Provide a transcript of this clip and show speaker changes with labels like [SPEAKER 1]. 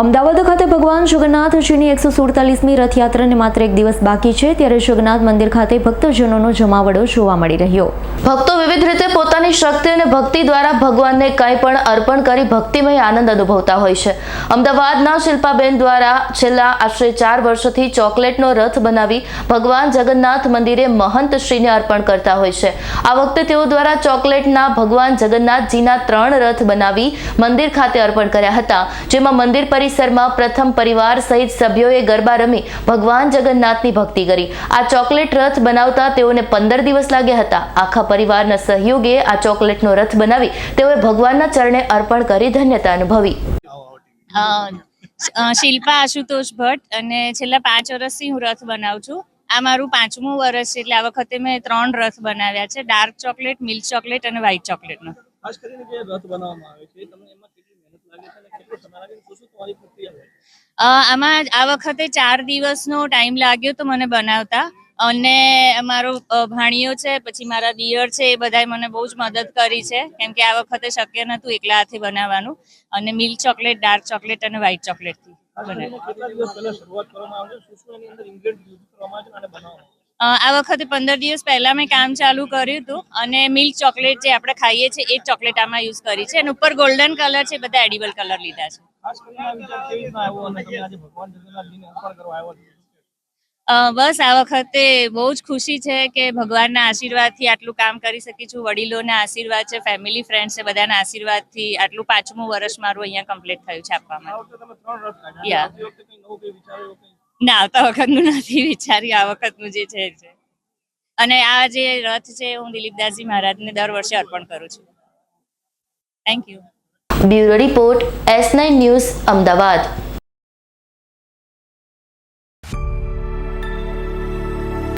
[SPEAKER 1] અમદાવાદ ખાતે ભગવાન જગન્નાથજીની એકસો સુડતાલીસમી રથયાત્રાને માત્ર એક દિવસ બાકી છે, ત્યારે જગન્નાથ મંદિર ખાતે ભક્તજનોનો જમાવડો જોવા મળી રહ્યો.
[SPEAKER 2] ભક્તો વિવિધ રીતે પોતાની શક્તિ અને ભક્તિ દ્વારા ભગવાનને કંઈ પણ અર્પણ કરી ભક્તિમય આનંદ અનુભવતા હોય છે. અમદાવાદના શિલ્પાબેન દ્વારા છેલ્લા આશરે ચાર વર્ષોથી ચોકલેટનો રથ બનાવી ભગવાન જગન્નાથ મંદિરે મહંત શ્રીને અર્પણ કરતા હોય છે. આ વખતે તેઓ દ્વારા ચોકલેટના ભગવાન જગન્નાથજીના ત્રણ રથ બનાવી મંદિર ખાતે અર્પણ કર્યા હતા. જેમાં મંદિર પરિસરમાં પ્રથમ પરિવાર સહિત સભ્યોએ ગરબા રમી ભગવાન જગન્નાથની ભક્તિ કરી. આ ચોકલેટ રથ બનાવતા તેઓને પંદર દિવસ લાગ્યા હતા. આખા પરિવારના સહયોગે આ ચોકલેટનો રથ બનાવી તેઓએ ભગવાનના ચરણે અર્પણ કરી ધન્યતા અનુભવી.
[SPEAKER 3] શિલ્પા આશુતોષ ભટ્ટ અને છેલ્લા પાંચ વર્ષથી હું રથ બનાવું છું. આ મારું પાંચમું વર્ષ છે એટલે આ વખતે મેં ત્રણ રથ બનાવ્યા છે. ડાર્ક ચોકલેટ મિલ્ક ચોકલેટ અને વ્હાઇટ ચોકલેટનો.
[SPEAKER 4] ખાસ કરીને જે રથ બનાવવામાં આવે છે તમને એમાં કેટલી મહેનત લાગે છે અને કેટલો સમય લાગે છે? શું શું તમારી પ્રક્રિયા હોય?
[SPEAKER 3] આમાં આ વખતે ચાર દિવસનો ટાઈમ લાગ્યો તો મને બનાવતા. અને મારો ભાણિયો છે, પછી મારા દિયર છે, એ બધાએ મને બહુ જ મદદ કરી છે. કેમ કે આ વખતે શક્ય નહોતું એકલા હાથે બનાવવાનું. અને મિલ્ક ચોકલેટ, ડાર્ક ચોકલેટ અને વ્હાઇટ ચોકલેટથી આ વખતે પંદર દિવસ પહેલા મેં કામ ચાલુ કર્યું હતું. અને મિલ્ક ચોકલેટ જે આપણે ખાઈએ છીએ, એ ચોકલેટ આમાં યુઝ કરી છે. અને ઉપર ગોલ્ડન કલર છે બધા એડિબલ કલર લીધા છે? બસ આ વખતે બહુ જ ખુશી છે કે ભગવાનના આશીર્વાદથી આટલું કામ કરી શકી છું. વડીલોના આશીર્વાદ છે ફેમિલી ફ્રેન્ડ છે બધાના આશીર્વાદથી આટલું પાંચમું વર્ષ મારું અહીંયા કમ્પ્લીટ થયું છે આપવામાં ના આવતા વખતનું નથી વિચાર્યું. આ વખતનું જે છે છે. અને આ જે રથ છે હું દિલીપદાસજી મહારાજને દર વર્ષે અર્પણ કરું છું. Thank you
[SPEAKER 2] bureau report S nine news Ahmedabad.